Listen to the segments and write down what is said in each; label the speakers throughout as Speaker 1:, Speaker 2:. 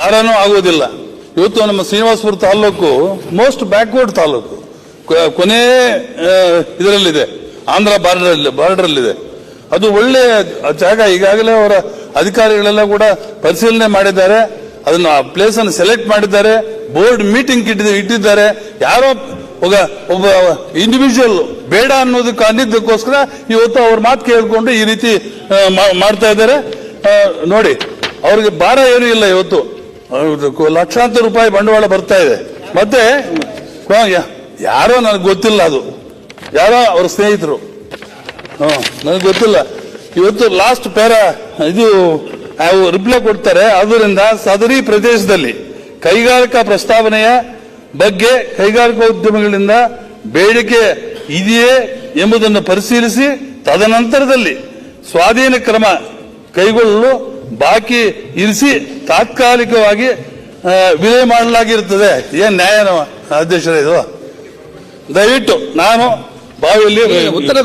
Speaker 1: ಯಾರನೂ ಆಗೋದಿಲ್ಲ ಇವತ್ತು ನಮ್ಮ ಶ್ರೀನಿವಾಸಪುರ ತಾಲೂಕು ಮೋಸ್ಟ್ ಬ್ಯಾಕ್ವರ್ಡ್ ತಾಲೂಕು. ಕೊನೆ ಇದರಲ್ಲಿದೆ. ಆಂಧ್ರ ಬಾರ್ಡರ್ ಬಾರ್ಡರಲ್ಲಿದೆ. ಅದು ಒಳ್ಳೆ ಜಾಗ. ಈಗಾಗಲೇ ಅವರ ಅಧಿಕಾರಿಗಳೆಲ್ಲ ಕೂಡ ಪರಿಶೀಲನೆ ಮಾಡಿದ್ದಾರೆ. ಅದನ್ನ ಪ್ಲೇಸ್ ಅನ್ನು ಸೆಲೆಕ್ಟ್ ಮಾಡಿದ್ದಾರೆ. ಬೋರ್ಡ್ ಮೀಟಿಂಗ್ ಇಟ್ಟಿದ್ದಾರೆ. ಯಾರೋ ಒಬ್ಬ ಒಬ್ಬ ಇಂಡಿವಿಜುವಲ್ ಬೇಡ ಅನ್ನೋದಕ್ಕೆ ಅಂದಿದ್ದಕ್ಕೋಸ್ಕರ ಇವತ್ತು ಅವ್ರ ಮಾತು ಕೇಳಿಕೊಂಡು ಈ ರೀತಿ ಮಾಡ್ತಾ ಇದ್ದಾರೆ. ನೋಡಿ, ಅವ್ರಿಗೆ ಭಾರ ಏನೂ ಇಲ್ಲ ಇವತ್ತು. ಲಕ್ಷಾಂತರ ರೂಪಾಯಿ ಬಂಡವಾಳ ಬರ್ತಾ ಇದೆ. ಮತ್ತೆ ಯಾರೋ ನನಗೆ ಗೊತ್ತಿಲ್ಲ ಅದು. ಯಾರೋ ಅವ್ರ ಸ್ನೇಹಿತರು. ಹ್ಮ್ ನನಗೆ ಗೊತ್ತಿಲ್ಲ. ಇವತ್ತು ಲಾಸ್ಟ್ ಪ್ಯಾರ ಇದು ರಿಪ್ಲೈ ಕೊಡ್ತಾರೆ. ಅದರಿಂದ ಸದರಿ ಪ್ರದೇಶದಲ್ಲಿ ಕೈಗಾರಿಕಾ ಪ್ರಸ್ತಾವನೆಯ ಬಗ್ಗೆ ಕೈಗಾರಿಕಾ ಉದ್ಯಮಗಳಿಂದ ಬೇಡಿಕೆ ಇದೆಯೇ ಎಂಬುದನ್ನು ಪರಿಶೀಲಿಸಿ ತದನಂತರದಲ್ಲಿ ಸ್ವಾಧೀನ ಕ್ರಮ ಕೈಗೊಳ್ಳಲು ಬಾಕಿ ಇರಿಸಿ ತಾತ್ಕಾಲಿಕವಾಗಿ ವಿಲೇ ಮಾಡಲಾಗಿರುತ್ತದೆ. ಏನ್ ನ್ಯಾಯ ಅಧ್ಯಕ್ಷರ ಇದು? ದಯವಿಟ್ಟು ನಾನು ಬಾವಿಯಲ್ಲಿ
Speaker 2: ಉತ್ತರ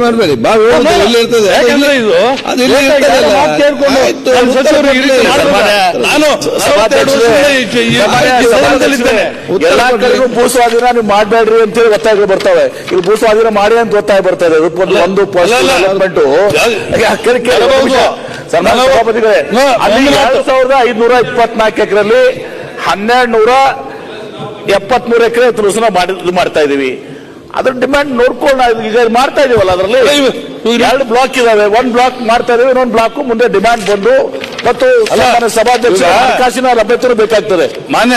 Speaker 2: ಮಾಡಬೇಡಿ. ಬಾವಿ
Speaker 1: ಯಾಕಂದ್ರೆ ಇದು
Speaker 2: ಅದು ಇಲ್ಲಿ
Speaker 1: ಬೇಕಾಗಿ
Speaker 2: ಇರ್ತದಲ್ಲ.
Speaker 1: ಯಾರೋ ಮಾತು ಕೇಳ್ಕೊಂಡು
Speaker 2: ಆಯ್ತು,
Speaker 1: ನಾನು
Speaker 2: ಉತ್ತರ
Speaker 1: ಸಚಿವರು ಈ ರೀತಿ
Speaker 2: ಕೊಡ್ಲಿ.
Speaker 1: ಮಾಡಬಾರ್ದು. ನಾನು ನಲವತ್ತೆರಡು ವರ್ಷದಿಂದ ಈ- ಈ- ಈ ಸದನದಲ್ಲಿದ್ದೇನೆ.
Speaker 2: ಉತ್ತರ
Speaker 3: ಎಲ್ಲಾ
Speaker 2: ಕೊಡ್ಲಿ.
Speaker 3: ಕಡೆಗೂ ಭೂ ಸ್ವಾಧೀನ ನೀವು ಮಾಡಬೇಡ್ರಿ ಅಂತೇಳಿ ಒತ್ತಾಯ ಬರ್ತವೆ. ಇಲ್ಲಿ ಭೂ ಸ್ವಾಧೀನ ಮಾಡಿ ಅಂತ ಒತ್ತಾಯ ಬರ್ತಾ ಇದೆ ಅದಕ್ಕೊಂದು ಒಂದು ಸಭಾಪತಿಗಳೇ ಅಲ್ಲಿ
Speaker 1: ಒಂದು
Speaker 3: ಎರಡು ಸಾವಿರದ ಐದುನೂರ ಇಪ್ಪತ್ನಾಲ್ಕು ಎಕರೆಲ್ಲಿ ಹನ್ನೆರಡು ನೂರ ಎಪ್ಪತ್ಮೂರು ಎಕರೆ ತುಲಸನ ಮಾಡಿ ಮಾಡ್ತಾ ಇದೀವಿ ಅದ್ರ ಡಿಮ್ಯಾಂಡ್ ನೋಡ್ಕೊಂಡು ಈಗ ಮಾಡ್ತಾ ಇದೀವಲ್ಲ ಅದರಲ್ಲಿ? ಎರಡು ಬ್ಲಾಕ್ ಇದಾವೆ. ಒಂದ್ ಬ್ಲಾಕ್ ಮಾಡ್ತಾ ಇದೀವಿ ಇನ್ನೊಂದು ಬ್ಲಾಕ್ ಮುಂದೆ ಡಿಮ್ಯಾಂಡ್ ಬಂದು ಮತ್ತು ಸಭಾಧ್ಯಕ್ಷ ಹಣಕಾಸಿನ ಲಭ್ಯತೆ ಬೇಕಾಗ್ತದೆ.
Speaker 1: ಮಾನ್ಯ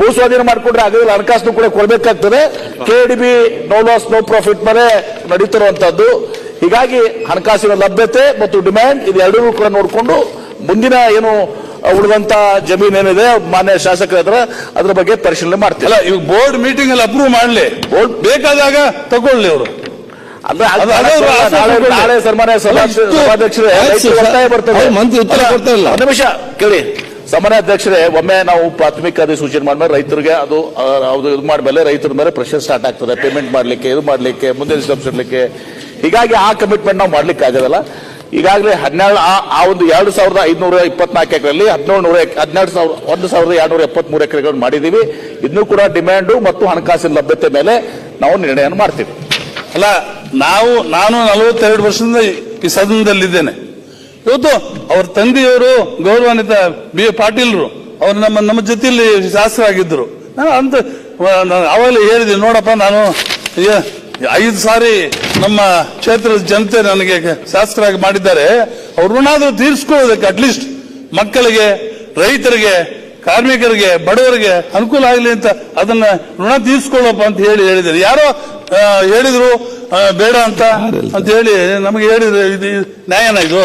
Speaker 3: ಭೂ ಸ್ವಾಧೀನ ಮಾಡ್ಕೊಂಡ್ರೆ ಆಗೋದಿಲ್ಲ ಹಣಕಾಸು ಕೂಡ ಕೊಡಬೇಕಾಗ್ತದೆ. K D B no loss no profit ಮೇಲೆ ನಡೀತಿರುವಂತದ್ದು ಹೀಗಾಗಿ ಹಣಕಾಸಿನ ಲಭ್ಯತೆ ಮತ್ತು ಡಿಮ್ಯಾಂಡ್ ಇದು ಎರಡೂ ಕೂಡ ನೋಡಿಕೊಂಡು ಮುಂದಿನ ಏನು ಉಳಿದಂತ ಜಮೀನ್ ಏನಿದೆ ಮಾನ್ಯ ಶಾಸಕರ ಹತ್ರ ಅದ್ರ ಬಗ್ಗೆ ಪರಿಶೀಲನೆ ಮಾಡ್ತೀವಿ.
Speaker 1: ಅಲ್ಲ ಇವಾಗ ಬೋರ್ಡ್ ಮೀಟಿಂಗ್ ಅಲ್ಲಿ ಅಪ್ರೂವ್ ಮಾಡ್ಲಿ. ಬೋರ್ಡ್ ಬೇಕಾದಾಗ ತಗೊಳ್ಳಿ ಅವರು.
Speaker 3: ನಾಳೆ- ಸನ್ಮಾನ್ಯ ಸಭಾಧ್ಯಕ್ಷರೇ ಬರ್ತದೆ. ನಿಮಿಷ ಕೇಳಿ. ಸಾಮಾನ್ಯ ಅಧ್ಯಕ್ಷರೇ ಒಮ್ಮೆ ನಾವು ಪ್ರಾಥಮಿಕ ಅಧಿಸೂಚನೆ ಮಾಡಿದ್ರೆ ರೈತರಿಗೆ ಅದು ಅದು ಇದು ಮಾಡ್ಮೇಲೆ ರೈತರ ಮೇಲೆ ಪ್ರೆಷರ್ ಸ್ಟಾರ್ಟ್ ಆಗ್ತದೆ. ಪೇಮೆಂಟ್ ಮಾಡ್ಲಿಕ್ಕೆ ಇದು ಮಾಡ್ಲಿಕ್ಕೆ ಮುಂದೆ ಇಡ್ಲಿಕ್ಕೆ. ಹೀಗಾಗಿ ಆ ಕಮಿಟ್ಮೆಂಟ್ ನಾವು ಮಾಡ್ಲಿಕ್ಕೆ ಆಗೋದಲ್ಲ. ಈಗಾಗಲೇ ಹನ್ನೆರಡು, ಆ ಒಂದು ಎರಡು ಸಾವಿರದ ಐದುನೂರ ಇಪ್ಪತ್ನಾಲ್ಕು ಎಕರೆಯಲ್ಲಿ ಹದಿನೇಳು ನೂರ ಹದಿನೆರಡು ಸಾವಿರ, ಒಂದು ಸಾವಿರದ ಎರಡುನೂರ ಎಪ್ಪತ್ಮೂರು ಎಕರೆಗಳನ್ನು ಮಾಡಿದ್ದೀವಿ. ಇದನ್ನು ಕೂಡ ಡಿಮ್ಯಾಂಡು ಮತ್ತು ಹಣಕಾಸಿನ ಲಭ್ಯತೆ ಮೇಲೆ ನಾವು ನಿರ್ಣಯ ಮಾಡ್ತೀವಿ.
Speaker 1: ಅಲ್ಲ, ನಾವು, ನಾನು ನಲವತ್ತೆರಡು ವರ್ಷದಿಂದ ಈ ಸದನದಲ್ಲಿದ್ದೇನೆ. ಇವತ್ತು ಅವ್ರ ತಂದೆಯವರು ಗೌರವಾನ್ವಿತ ಬಿ ಎ ಪಾಟೀಲ್ರು, ಅವರು ನಮ್ಮ ನಮ್ಮ ಜೊತೆಯಲ್ಲಿ ಶಾಸ್ತ್ರ ಆಗಿದ್ದರು ಅಂತ ಅವಾಗಲೇ ಹೇಳಿದೆ, ನೋಡಪ್ಪ, ನಾನು ಐದು ಸಾರಿ ನಮ್ಮ ಕ್ಷೇತ್ರದ ಜನತೆ ನನಗೆ ಶಾಸಕರಾಗಿ ಮಾಡಿದ್ದಾರೆ ಅವ್ರ ಋಣಾದ್ರೂ ತೀರಿಸ್ಕೊಳ್ಳೋದಕ್ಕೆ ಅಟ್ಲೀಸ್ಟ್ ಮಕ್ಕಳಿಗೆ, ರೈತರಿಗೆ, ಕಾರ್ಮಿಕರಿಗೆ, ಬಡವರಿಗೆ ಅನುಕೂಲ ಆಗಲಿ ಅಂತ ಅದನ್ನ ಋಣ ತೀರಿಸ್ಕೊಳ್ಳಪ್ಪ ಅಂತ ಹೇಳಿ ಹೇಳಿದ್ದಾರೆ. ಯಾರೋ ಹೇಳಿದ್ರು ಬೇಡ ಅಂತ ಅಂತ ಹೇಳಿ ನಮಗೆ ಹೇಳಿದ್ರು, ಇದು ನ್ಯಾಯನ ಇದು?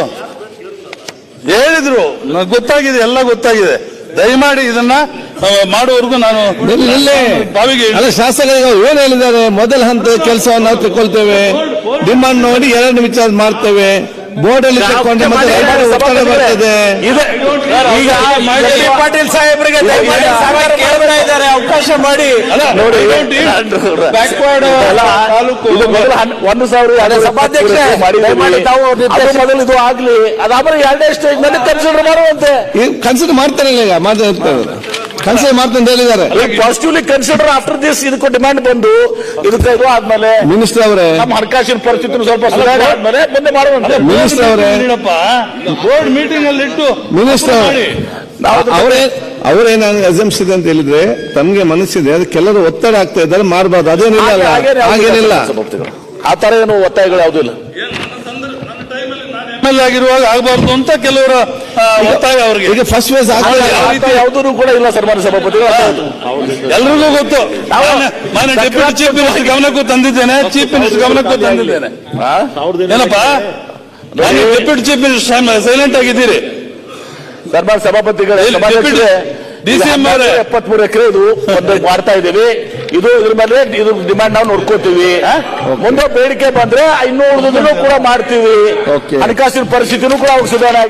Speaker 1: ಹೇಳಿದ್ರು. ಗೊತ್ತಾಗಿದೆ, ಎಲ್ಲ ಗೊತ್ತಾಗಿದೆ. ದಯಮಾಡಿ ಇದನ್ನ ಮಾಡುವವರೆಗೂ ನಾನು
Speaker 2: ನಿಲ್ಲಿ, ನಿಲ್ಲಿ.
Speaker 1: ಬಾವಿಗೆ
Speaker 2: ಶಾಸಕರಿಗೆ ಅವ್ರು ಏನ್ ಹೇಳಿದ್ದಾರೆ? ಮೊದಲ ಹಂತದ ಕೆಲಸವನ್ನು ನಾವು ತಗೊಳ್ತೇವೆ ಡಿಮಾಂಡ್ ನೋಡಿ ಎರಡು ವಿಚಾರ ಮಾಡ್ತೇವೆ. ಬೋರ್ಡ್ ಅಲ್ಲಿ ತಗೊಂಡ್ರೆ ಮತ್ತೆ ಒತ್ತಡ ಬರ್ತದೆ.
Speaker 3: ಈಗ. ಪಾಟೀಲ್ ಸಾಹೇಬರಿಗೆ ಕೇಳ್ತಾ ಇದ್ದಾರೆ. ಅವಕಾಶ ಮಾಡಿ. ನೋಡಿ ಅಲ್ಲ,
Speaker 1: ತಾಲೂಕು.
Speaker 3: ಇದು ಮೊದಲು ಹನ್- ಒಂದು ಸಾವಿರ ಸಭಾಧ್ಯಕ್ಷ ಮೊದಲು ಇದು ಆಗ್ಲಿ. ಅದಾದ್ರೆ ಎರಡನೇ ಸ್ಟೇಜ್ ಮೇಲೆ ಕನ್ಸಿಡರ್ ಮಾಡುವಂತೆ.
Speaker 2: ಕನ್ಸಿಡರ್ ಮಾಡ್ತಾರಲ್ಲ ಈಗ ಮಾತಾಡ್ತಾರೆ ಕನ್ಸಿಡರ್ ಮಾಡ್ತಾರೆ ಅಂತ ಹೇಳಿದ್ದಾರೆ.
Speaker 3: ಪಾಸಿಟಿವ್ಲಿ ಕನ್ಸಿಡರ್ ಆಫ್ಟರ್ ದಿಸ್ ಇದಕ್ಕೂ ಡಿಮ್ಯಾಂಡ್ ಬಂದು ಇದಕ್ಕೆ ಇದು ಆದ್ಮೇಲೆ
Speaker 2: ಮಿನಿಸ್ಟರ್ ಅವರೇ.
Speaker 3: ನಮ್ಮ ಹಣಕಾಸಿನ ಪರಿಸ್ಥಿತಿ ಸ್ವಲ್ಪ ಸುಧಾರಣೆ ಆದ್ಮೇಲೆ ಮುಂದೆ ಮಾಡುವಂತ
Speaker 2: ಮಿನಿಸ್ಟರ್ ಅವರೇ.
Speaker 1: ಬೋರ್ಡ್ ಮೀಟಿಂಗ್ ಅಲ್ಲಿ ಇಟ್ಟು
Speaker 2: ಮಿನಿಸ್ಟರ್. ಅವರೇ ಅವರೇನ ಎಕ್ಸಾಮ್ಸ್ ಇದೆ ಅಂತ ಹೇಳಿದ್ರೆ ತಮಗೆ ಮನಸ್ಸಿದೆ ಅದಕ್ಕೆ ಕೆಲವರು ಒತ್ತಡ ಆಗ್ತಾ ಇದ್ದಾರೆ ಮಾಡಬಾರ್ದು ಅದೇನಿಲ್ಲ ಹಾಗೇನಿಲ್ಲ.
Speaker 3: ಆ ತರ ಏನು ಒತ್ತಾಯಗಳು ಯಾವುದೂ ಇಲ್ಲ.
Speaker 1: ಎಲ್ ಆಗಿರುವಾಗ ಆಗಬಾರ್ದು ಅಂತ ಕೆಲವರ ಒತ್ತಾಯ ಅವ್ರಿಗೆ.
Speaker 2: ಈಗ ಫಸ್ಟ್ ಫೇಸ್
Speaker 3: ಯಾವುದೂ ಕೂಡ ಇಲ್ಲ ಸನ್ಮಾನ್ಯ ಸಭಾಪತಿ
Speaker 1: ಎಲ್ರಿಗೂ ಗೊತ್ತು. ಮಾನ್ಯ ಡೆಪ್ಯೂಟಿ ಚೀಫ್ ಮಿನಿಸ್ಟರ್ ಗಮನಕ್ಕೂ ತಂದಿದ್ದೇನೆ ಚೀಫ್ ಮಿನಿಸ್ಟರ್ ಗಮನಕ್ಕೂ ತಂದಿದ್ದೇನೆ. ಏನಪ್ಪ? ನಾನು ಡೆಪ್ಯೂಟಿ ಚೀಫ್ ಮಿನಿಸ್ಟರ್ ಸೈಲೆಂಟ್ ಆಗಿದ್ದೀರಿ.
Speaker 3: ಸನ್ಮಾನ್ಯ ಸಭಾಪತಿಗಳು ಡಿಸೆಂಬರ್
Speaker 1: ಅವರೇ.
Speaker 3: ಎಪ್ಪತ್ಮೂರು ಎಕರೆ ಇದು ಮಾಡ್ತಾ ಇದೀವಿ ಇದು ಇದ್ರ ಮೇಲೆ ಇದು ಡಿಮ್ಯಾಂಡ್ ನಾವು ನೋಡ್ಕೋತೀವಿ ಮುಂದೆ ಬೇಡಿಕೆ ಬಂದ್ರೆ ಇನ್ನೂ ಉಳಿದನ್ನು ಕೂಡ ಮಾಡ್ತೀವಿ. ಹಣಕಾಸಿನ ಪರಿಸ್ಥಿತಿನೂ ಕೂಡ ಅವ್ರಿಗೆ ಸುಧಾರಣೆ